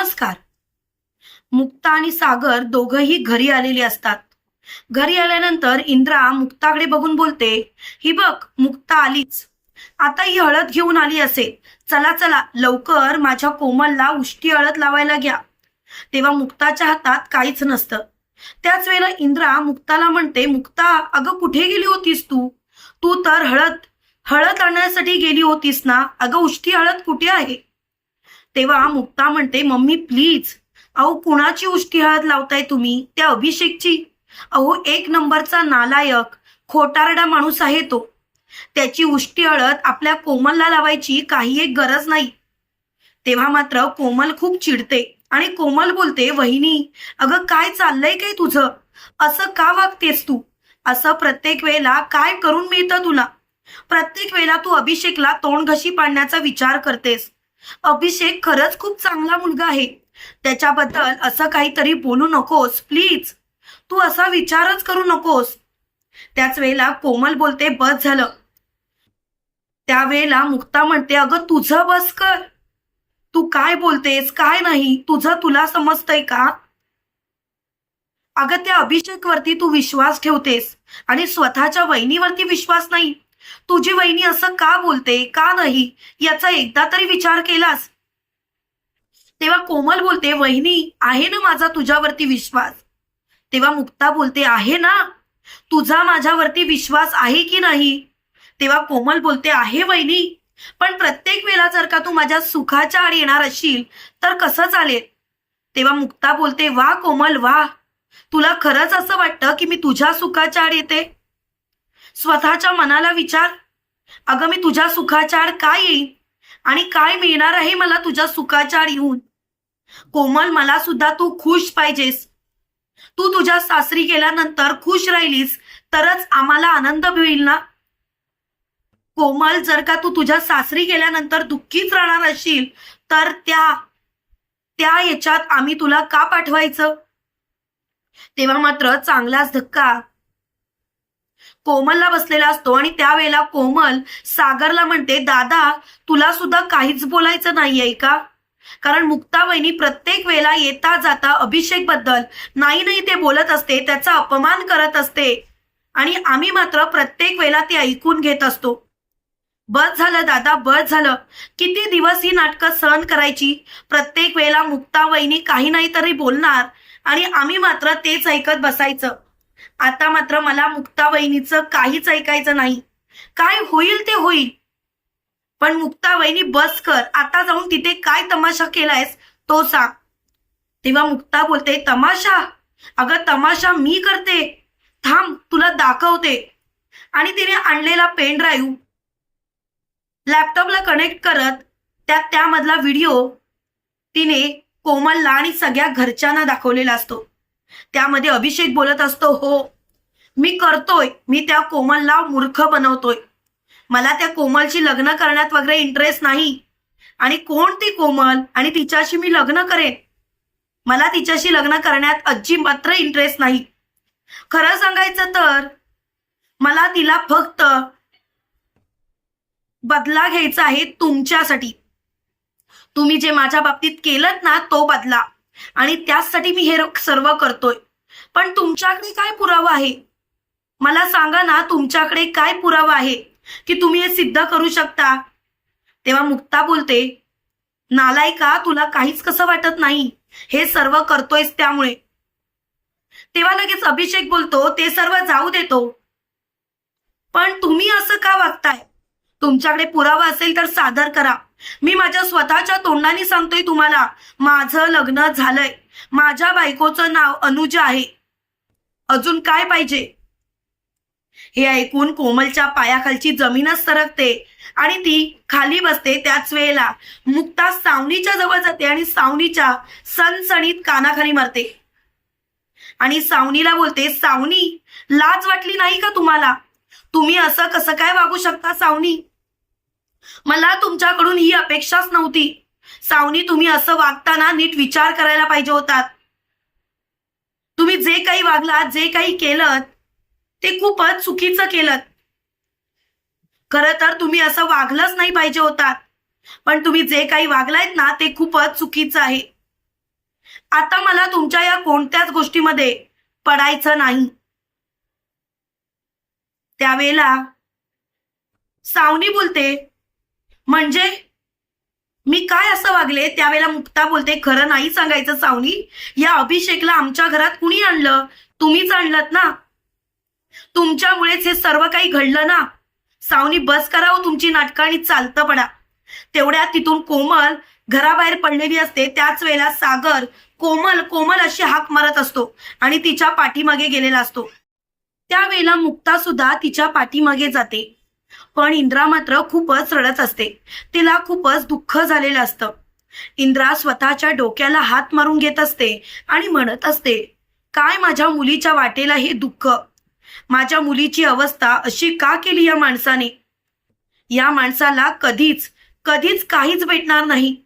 नमस्कार. मुक्ता आणि सागर दोघंही घरी आलेली असतात. घरी आल्यानंतर इंद्रा मुक्ताकडे बघून बोलते ही बघ मुक्ता आलीच. आता ही हळद घेऊन आली असेल. चला चला लवकर माझ्या कोमलला उष्टी हळद लावायला घ्या. तेव्हा मुक्ताच्या हातात काहीच नसतं. त्याच वेळेला इंद्रा मुक्ताला म्हणते मुक्ता अगं कुठे गेली होतीस तू? तू तर हळद हळद आणण्यासाठी गेली होतीस ना? अगं उष्टी हळद कुठे आहे? तेव्हा मुक्ता म्हणते मम्मी प्लीज अहो कुणाची उष्टी हळद लावताय तुम्ही? त्या अभिषेकची. अहो एक नंबरचा नालायक खोटारडा माणूस आहे तो. त्याची उष्टी हळद आपल्या कोमलला लावायची काही एक गरज नाही. तेव्हा मात्र कोमल खूप चिडते आणि कोमल बोलते वहिनी अगं काय चाललंय काय तुझं? असं का वागतेस तू? असं प्रत्येक वेळेला काय करून मिळतं तुला? प्रत्येक वेळेला तू अभिषेकला तोंड घशी पाडण्याचा विचार करतेस. अभिषेक खरंच खूप चांगला मुलगा आहे. त्याच्याबद्दल असं काहीतरी बोलू नकोस प्लीज तू असा विचारच करू नकोस. त्याच वेळेला कोमल बोलते बस झालं. त्यावेळेला मुक्ता म्हणते अगं तुझं बस कर. तू काय बोलतेस काय नाही तुझं तुला समजतंय का? अगं त्या अभिषेक वरती तू विश्वास ठेवतेस आणि स्वतःच्या वहिनीवरती विश्वास नाही. तुझी वहिनी असं का बोलते का नाही? याचा एकदा तरी विचार केलास? तेव्हा कोमल बोलते वहिनी आहे ना माझा तुझ्यावरती विश्वास? तेव्हा मुक्ता बोलते आहे ना. तुझा माझ्यावरती विश्वास आहे की नाही? तेव्हा कोमल बोलते आहे वहिनी. पण प्रत्येक वेळा जर का तू माझ्या सुखाच्या आड येणार असशील तर कसं चालेल? तेव्हा मुक्ता बोलते वा कोमल वा. तुला खरंच असं वाटतं की मी तुझ्या सुखाच्या आड येते? स्वतःच्या मनाला विचार. अगं मी तुझ्या सुखाच्या आड काय येईन? आणि काय मिळणार आहे मला तुझ्या सुखाच्या आड येऊन? कोमल मला सुद्धा तू खुश पाहिजेस. तू तुझ्या सासरी गेल्यानंतर खुश राहिलीस तरच आम्हाला आनंद मिळेल ना? कोमल जर का तू तुझ्या सासरी गेल्यानंतर दुःखीच राहणार असशील तर त्या त्या याच्यात आम्ही तुला का पाठवायचं? तेव्हा मात्र चांगलाच धक्का. कोमलला बसलेला असतो आणि त्यावेळेला कोमल सागरला म्हणते दादा तुला सुद्धा काहीच बोलायचं नाहीये का? कारण मुक्ता वहिनी प्रत्येक वेळेला येता जाता अभिषेकबद्दल नाही नाही ते बोलत असते त्याचा अपमान करत असते. आणि आम्ही मात्र प्रत्येक वेळेला ते ऐकून घेत असतो. बस झालं दादा बस झालं. किती दिवस ही नाटकं सहन करायची? प्रत्येक वेळेला मुक्ता वहिनी काही नाही तरी बोलणार आणि आम्ही मात्र तेच ऐकत बसायचं. आता मात्र मला मुक्ता वहिनीचं काहीच ऐकायचं नाही. काय होईल ते होईल. पण मुक्ता वहिनी बस कर आता जाऊन तिथे काय तमाशा केलायस तो सांग. तेव्हा मुक्ता बोलते तमाशा? अगं तमाशा मी करते. थांब तुला दाखवते. आणि तिने आणलेला पेन ड्राईव्ह लॅपटॉपला कनेक्ट करत त्यात त्यामधला व्हिडिओ तिने कोमलला आणि सगळ्या घरच्यांना दाखवलेला असतो. त्यामध्ये अभिषेक बोलत असतो हो मी करतोय. मी त्या कोमलला मूर्ख बनवतोय. मला त्या कोमलशी लग्न करण्यात वगैरे इंटरेस्ट नाही. आणि कोण ती कोमल? आणि तिच्याशी मी लग्न करेन. मला तिच्याशी लग्न करण्यात अजिबात्र इंटरेस्ट नाही. खरं सांगायचं तर मला तिला फक्त बदला घ्यायचा आहे तुमच्यासाठी. तुम्ही जे माझ्या बाबतीत केलं ना तो बदला. आणि त्याचसाठी मी हे सर्व करतोय. पण तुमच्याकडे काय पुरावा आहे? मला सांगा ना तुमच्याकडे काय पुरावा आहे? की तुम्ही हे सिद्ध करू शकता? तेव्हा मुक्ता बोलते नालायका तुला काहीच कसं वाटत नाही? हे सर्व करतोयस त्यामुळे. तेव्हा लगेच अभिषेक बोलतो ते सर्व जाऊ देतो पण तुम्ही असं का वागताय? तुमच्याकडे पुरावा असेल तर सादर करा. मी माझ्या स्वतःच्या तोंडाने सांगतोय तुम्हाला माझं लग्न झालंय. माझ्या बायकोचं नाव अनुजा आहे. अजून काय पाहिजे? हे ऐकून कोमलच्या पायाखालची जमीनच सरकते आणि ती खाली बसते त्याच वेळेला. मुक्ता सावनीच्या जवळ जाते आणि सावनीच्या सणसणीत कानाखाली मारते. आणि सावनीला बोलते सावनी लाज वाटली नाही का तुम्हाला? तुम्ही असं कसं काय वागू शकता सावनी? मला तुमच्याकडून ही अपेक्षाच नव्हती. सावनी तुम्ही असं वागताना नीट विचार करायला पाहिजे होतात. तुम्ही जे काही वागलात जे काही केलं ते खूपच चुकीचं केलं खर तर तुम्ही असं वागलंच नाही पाहिजे होतात. पण तुम्ही जे काही वागलायत ना ते खूपच चुकीचं आहे. आता मला तुमच्या या कोणत्याच गोष्टीमध्ये पडायचं नाही. त्यावेळेला सावनी बोलते म्हणजे मी काय असं वागले? त्यावेळेला मुक्ता बोलते खरं नाही सांगायचं सावनी या अभिषेकला आमच्या घरात कुणी आणलं? तुम्हीच आणलत ना? तुमच्यामुळेच हे सर्व काही घडलं ना? सावनी बस करावं हो तुमची नाटकं आणि चालतं पडा. तेवढ्या तिथून कोमल घराबाहेर पडलेली असते. त्याच वेळेला सागर कोमल कोमल अशी हाक मारत असतो आणि तिच्या पाठीमागे गेलेला असतो. त्यावेळेला मुक्ता सुद्धा तिच्या पाठीमागे जाते. पण इंद्रा मात्र खूपच रडत असते. तिला खूपच दुःख झालेलं असतं. इंद्रा स्वतःच्या डोक्याला हात मारून घेत असते आणि म्हणत असते काय माझ्या मुलीच्या वाटेला हे दुःख? माझ्या मुलीची अवस्था अशी का केली या माणसाने? या माणसाला कधीच कधीच काहीच भेटणार नाही.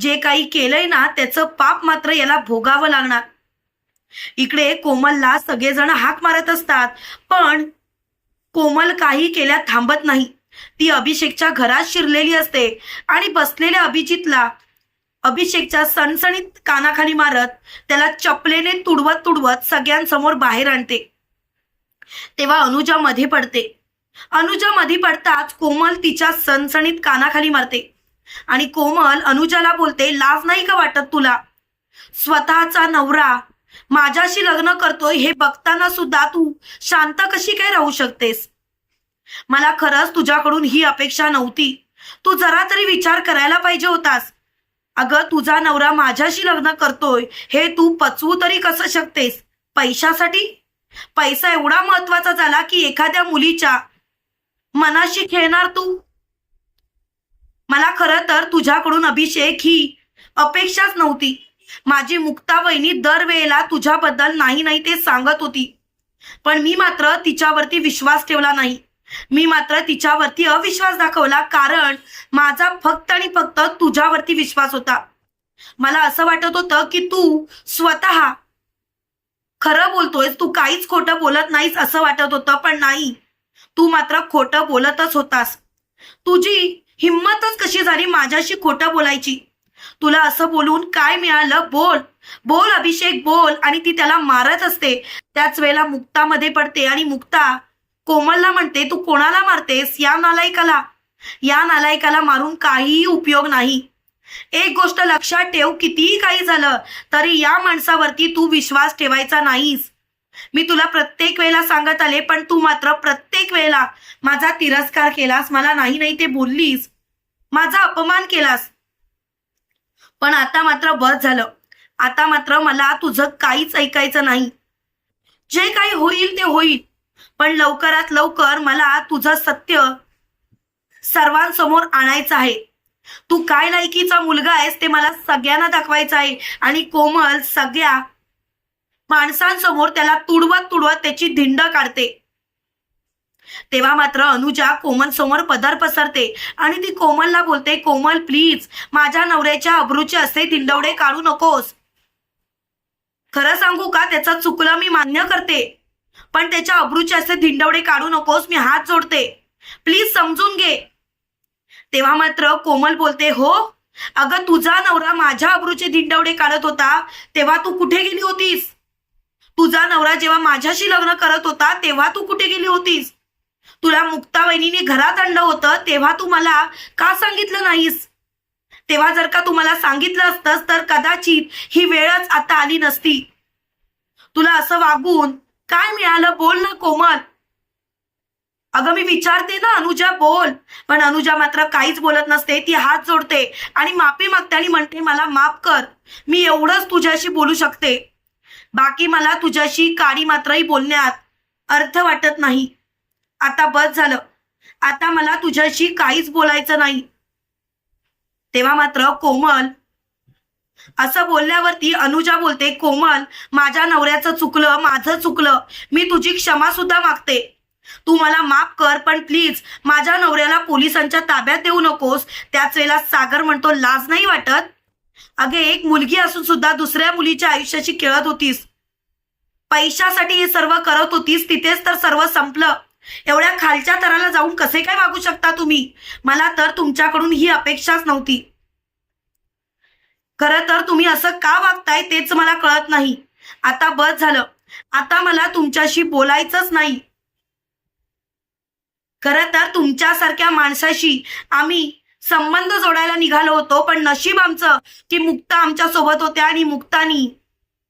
जे काही केलंय ना त्याचं पाप मात्र याला भोगावं लागणार. इकडे कोमलला सगळेजण हाक मारत असतात पण कोमल काही केल्या थांबत नाही. ती अभिषेकच्या घरात शिरलेली असते आणि बसलेल्या अभिजितला अभिषेकच्या सणसणीत कानाखाली मारत त्याला चपलेने तुडवत तुडवत सगळ्यांसमोर बाहेर आणते. तेव्हा अनुजा मध्ये पडते. अनुजा मध्ये पडताच कोमल तिच्या सणसणीत कानाखाली मारते. आणि कोमल अनुजाला बोलते लाज नाही का वाटत तुला? स्वतःचा नवरा माझ्याशी लग्न करतोय हे बघताना सुद्धा तू शांत कशी काय राहू शकतेस? मला खरंच तुझ्याकडून ही अपेक्षा नव्हती. तू जरा तरी विचार करायला पाहिजे होतास. अगं तुझा नवरा माझ्याशी लग्न करतोय हे तू पचवू तरी कसं शकतेस? पैशासाठी? पैसा एवढा महत्त्वाचा झाला की एखाद्या मुलीच्या मनाशी खेळणार तू? मला खरं तर तुझ्याकडून अभिषेक ही अपेक्षाच नव्हती. माझी मुक्ता वहिनी दरवेळेला तुझ्याबद्दल नाही नाही ते सांगत होती. पण मी मात्र तिच्यावरती विश्वास ठेवला नाही. मी मात्र तिच्यावरती अविश्वास दाखवला कारण माझा फक्त आणि फक्त तुझ्यावरती विश्वास होता. मला असं वाटत होतं की तू स्वतः खरं बोलतोयस तू काहीच खोटं बोलत नाहीस असं वाटत होतं पण नाही. तू मात्र खोटं बोलतच होतास. तुझी हिंमतच कशी झाली माझ्याशी खोटं बोलायची? तुला असं बोलून काय मिळालं? बोल. बोल अभिषेक बोल. आणि ती त्याला मारत असते. त्याच वेळेला मुक्तामध्ये पडते आणि मुक्ता कोमलला म्हणते तू कोणाला मारतेस? या नालायकाला. या नालायकाला मारून काहीही उपयोग नाही. एक गोष्ट लक्षात ठेव कितीही काही झालं तरी या माणसावरती तू विश्वास ठेवायचा नाहीस. मी तुला प्रत्येक वेळेला सांगत आले पण तू मात्र प्रत्येक वेळेला माझा तिरस्कार केलास मला नाही नाही ते बोललीस. माझा अपमान केलास. पण आता मात्र बस झालं. आता मात्र मला तुझं काहीच ऐकायचं नाही. जे काही होईल ते होईल. पण लवकरात लवकर मला तुझं सत्य सर्वांसमोर आणायचं आहे. तू काय लायकीचा मुलगा आहेस ते मला सगळ्यांना दाखवायचं आहे. आणि कोमल सगळ्या माणसांसमोर त्याला तुडवत तुडवत त्याची धिंड काढते. तेव्हा मात्र अनुजा कोमल समोर पदर पसरते आणि ती कोमलला बोलते कोमल प्लीज माझ्या नवऱ्याच्या अब्रूचे असे दिंडवडे काढू नकोस. खरं सांगू का त्याचं चुकलं मी मान्य करते. पण त्याच्या अब्रूचे असे धिंडवडे काढू नकोस मी हात जोडते. प्लीज समजून घे. तेव्हा मात्र कोमल बोलते हो अगं तुझा नवरा माझ्या अब्रूचे धिंडवडे काढत होता तेव्हा तू कुठे गेली होतीस? तुझा नवरा जेव्हा माझ्याशी लग्न करत होता तेव्हा तू कुठे गेली होतीस? तुला मुक्ता वहिनीने घरात आणलं होतं तेव्हा तू मला का सांगितलं नाहीस? तेव्हा जर का तुम्हाला सांगितलं असतंस तर कदाचित ही वेळच आता आली नसती. तुला असं वागून काय मिळालं बोल ना कोमल. अगं मी विचारते ना अनुजा बोल. पण अनुजा मात्र काहीच बोलत नसते ती हात जोडते आणि माफी मागते आणि म्हणते मला माफ कर. मी एवढंच तुझ्याशी बोलू शकते. बाकी मला तुझ्याशी काडी मात्रही बोलण्यात अर्थ वाटत नाही. आता बस झालं. आता मला तुझ्याशी काहीच बोलायचं नाही. तेव्हा मात्र कोमल असं बोलल्यावरती अनुजा बोलते कोमल माझ्या नवऱ्याचं चुकलं माझं चुकलं. मी तुझी क्षमा सुद्धा मागते. तू मला माफ कर पण प्लीज माझ्या नवऱ्याला पोलिसांच्या ताब्यात देऊ नकोस. त्याच वेळेला सागर म्हणतो लाज नाही वाटत? अगे एक मुलगी असून सुद्धा दुसऱ्या मुलीच्या आयुष्याशी खेळत होतीस. पैशासाठी हे सर्व करत होतीस तिथेच तर सर्व संपलं. एवढ्या खालच्या तराला जाऊन कसे काय वागू शकता तुम्ही? मला तर तुमच्याकडून ही अपेक्षाच नव्हती. खरं तर तुम्ही असं का वागताय तेच मला कळत नाही. आता बस झालं. आता मला तुमच्याशी बोलायचंच नाही. खरं तर तुमच्यासारख्या माणसाशी आम्ही संबंध जोडायला निघालो होतो पण नशीब आमचं की मुक्ता आमच्यासोबत होत्या आणि मुक्तानी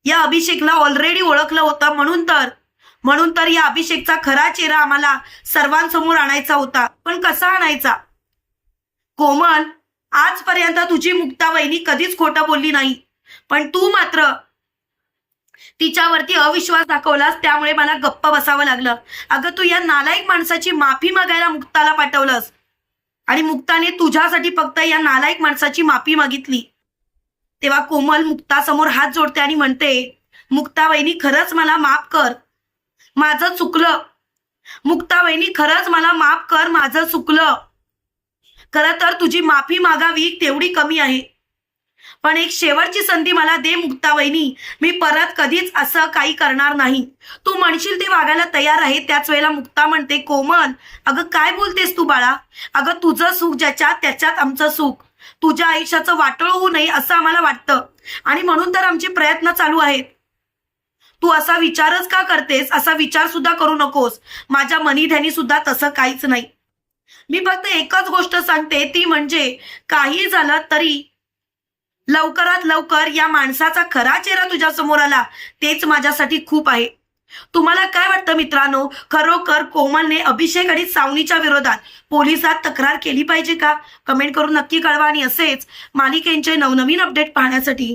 या अभिषेकला ऑलरेडी ओळखलं होतं. म्हणून तर म्हणून तर या अभिषेकचा खरा चेहरा आम्हाला सर्वांसमोर आणायचा होता. पण कसा आणायचा? कोमल आजपर्यंत तुझी मुक्ता वहिनी कधीच खोटं बोलली नाही. पण तू मात्र तिच्यावरती अविश्वास दाखवलास त्यामुळे मला गप्प बसावं लागलं. अगं तू या नालायक माणसाची माफी मागायला मुक्ताला पाठवलंस. आणि मुक्ताने तुझ्यासाठी फक्त या नालायक माणसाची माफी मागितली. तेव्हा कोमल मुक्तासमोर हात जोडते आणि म्हणते मुक्ता वहिनी खरंच मला माफ कर. माझं चुकलं. मुक्ताबाईनी खरंच मला माफ कर माझं चुकलं. खरं तर तुझी माफी मागावी तेवढी कमी आहे. पण एक शेवटची संधी मला दे मुक्ताबाईनी. मी परत कधीच असं काही करणार नाही. तू म्हणशील ते वागायला तयार आहे त्याच वेळेला मुक्ता म्हणते कोमल अगं काय बोलतेस तू बाळा? अगं तुझं सुख ज्याच्यात त्याच्यात आमचं सुख. तुझ्या आयुष्याचं वाटोळ होऊ नये असं आम्हाला वाटतं. आणि म्हणून तर आमचे प्रयत्न चालू आहेत. तू असा विचारच का करतेस? असा विचार सुद्धा करू नकोस. माझ्या मनी सुद्धा तसं काहीच नाही. मी फक्त एकच गोष्ट सांगते ती म्हणजे काही झालं तरी लवकरात लवकर या माणसाचा खरा चेहरा तुझ्या समोर आला तेच माझ्यासाठी खूप आहे. तुम्हाला काय वाटतं मित्रांनो? खरोखर कोमलने अभिषेक आणि सावनीच्या विरोधात पोलिसात तक्रार केली पाहिजे का? कमेंट करून नक्की कळवा आणि असेच मालिकेंचे नवनवीन अपडेट पाहण्यासाठी.